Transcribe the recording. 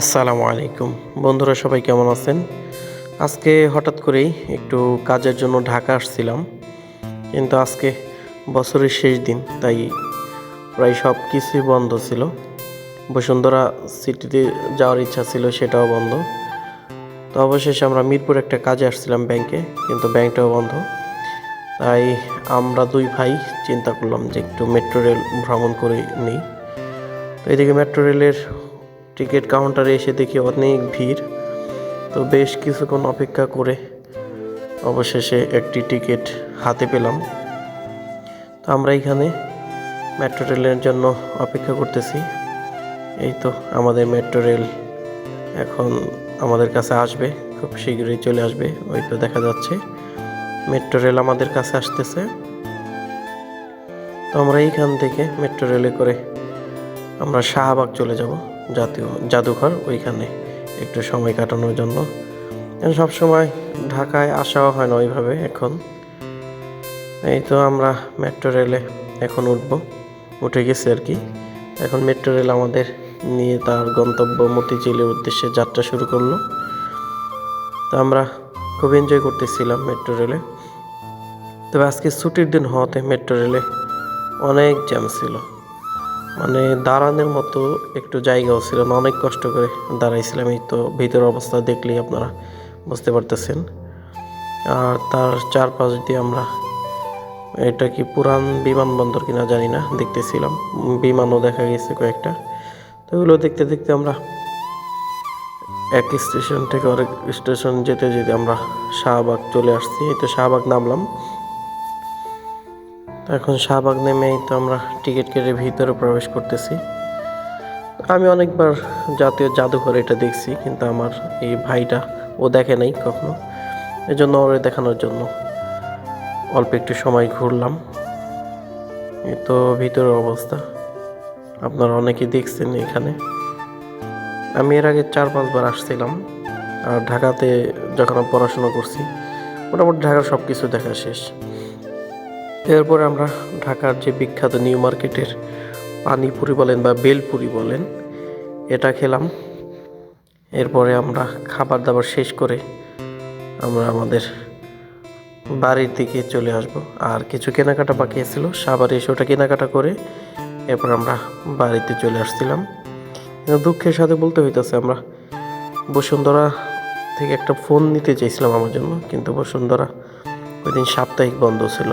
আসসালামু আলাইকুম। বন্ধুরা সবাই কেমন আছেন? আজকে হঠাৎ করেই একটু কাজের জন্য ঢাকা আসছিলাম, কিন্তু আজকে বছরের শেষ দিন, তাই প্রায় সব কিছুই বন্ধ ছিল। বসুন্ধরা সিটিতে যাওয়ার ইচ্ছা ছিল, সেটাও বন্ধ। তো অবশেষে আমরা মিরপুর একটা কাজে আসছিলাম ব্যাংকে, কিন্তু ব্যাংকটাও বন্ধ। তাই আমরা দুই ভাই চিন্তা করলাম যে একটু মেট্রো রেল ভ্রমণ করে নিই। তো এদিকে মেট্রো রেলের টিকিট কাউন্টারে এসে দেখি অনেক ভিড়। তো বেশ কিছুক্ষণ অপেক্ষা করে অবশেষে একটি টিকিট হাতে পেলাম। তো আমরা এখানে মেট্রো রেলের জন্য অপেক্ষা করতেছি। এই তো আমাদের মেট্রো রেল এখন আমাদের কাছে আসবে, খুব শীঘ্রই চলে আসবে, ওই তো দেখা যাচ্ছে। মেট্রো রেল আমাদের কাছে আসতেছে। তো আমরা এইখান থেকে মেট্রো রেলে করে আমরা শাহবাগ চলে যাব। জাতীয় জাদুঘর, ওইখানে একটু সময় কাটানোর জন্য। সব সময় ঢাকায় আসাও হয় না ওইভাবে এখন। এই তো আমরা মেট্রো রেলে এখন উঠব। উঠে গেছি আর কি। এখন মেট্রো রেল আমাদের নিয়ে তার গন্তব্য মতিঝিলের উদ্দেশ্যে যাত্রা শুরু করল। তো আমরা খুব এনজয় করতেছিলাম মেট্রো রেলে তবে আজকে ছুটির দিন হওয়াতে মেট্রো রেলে অনেক জ্যাম ছিল। মানে দাঁড়ানোর মতো একটু জায়গাও ছিল না, অনেক কষ্ট করে দাঁড়াইছিলাম। এই তো ভিতরের অবস্থা দেখলেই আপনারা বুঝতে পারতেছেন। আর তার চারপাশ দিয়ে আমরা, এটা কি পুরান বিমানবন্দর কিনা জানি না, দেখতেছিলাম। বিমানও দেখা গেছে কয়েকটা। তো ওগুলো দেখতে দেখতে আমরা এক স্টেশন থেকে আরেক স্টেশন যেতে যেতে আমরা শাহবাগ চলে আসছি। এই তো শাহবাগ নামলাম। এখন শাহবাগ নেমেই তো আমরা টিকিট কেটে ভিতরে প্রবেশ করতেছি। আমি অনেকবার জাতীয় জাদুঘর এটা দেখছি, কিন্তু আমার এই ভাইটা ও দেখে নাই কখনো। এই জন্য ওরে দেখানোর জন্য অল্প একটু সময় ঘুরলাম। এই তো ভিতরের অবস্থা। আপনারা অনেকেই দেখছেন এখানে। আমি এর আগে চার পাঁচবার আসছিলাম, আর ঢাকাতে যখন পড়াশোনা করছি, মোটামুটি ঢাকার সব কিছু দেখা শেষ। এরপরে আমরা ঢাকার যে বিখ্যাত নিউ মার্কেটের পানিপুরি বলেন বা বেলপুরি বলেন, এটা খেলাম। এরপরে আমরা খাবার দাবার শেষ করে আমরা আমাদের বাড়ির দিকে চলে আসব। আর কিছু কেনাকাটা বাকি ছিল সাবারে এসে ওটা কেনাকাটা করে এরপর আমরা বাড়িতে চলে আসছিলাম। দুঃখের সাথে বলতে হইতেছে, আমরা বসুন্ধরা থেকে একটা ফোন নিতে চাইছিলাম আমার জন্য, কিন্তু বসুন্ধরা ওই দিন সাপ্তাহিক বন্ধ ছিল।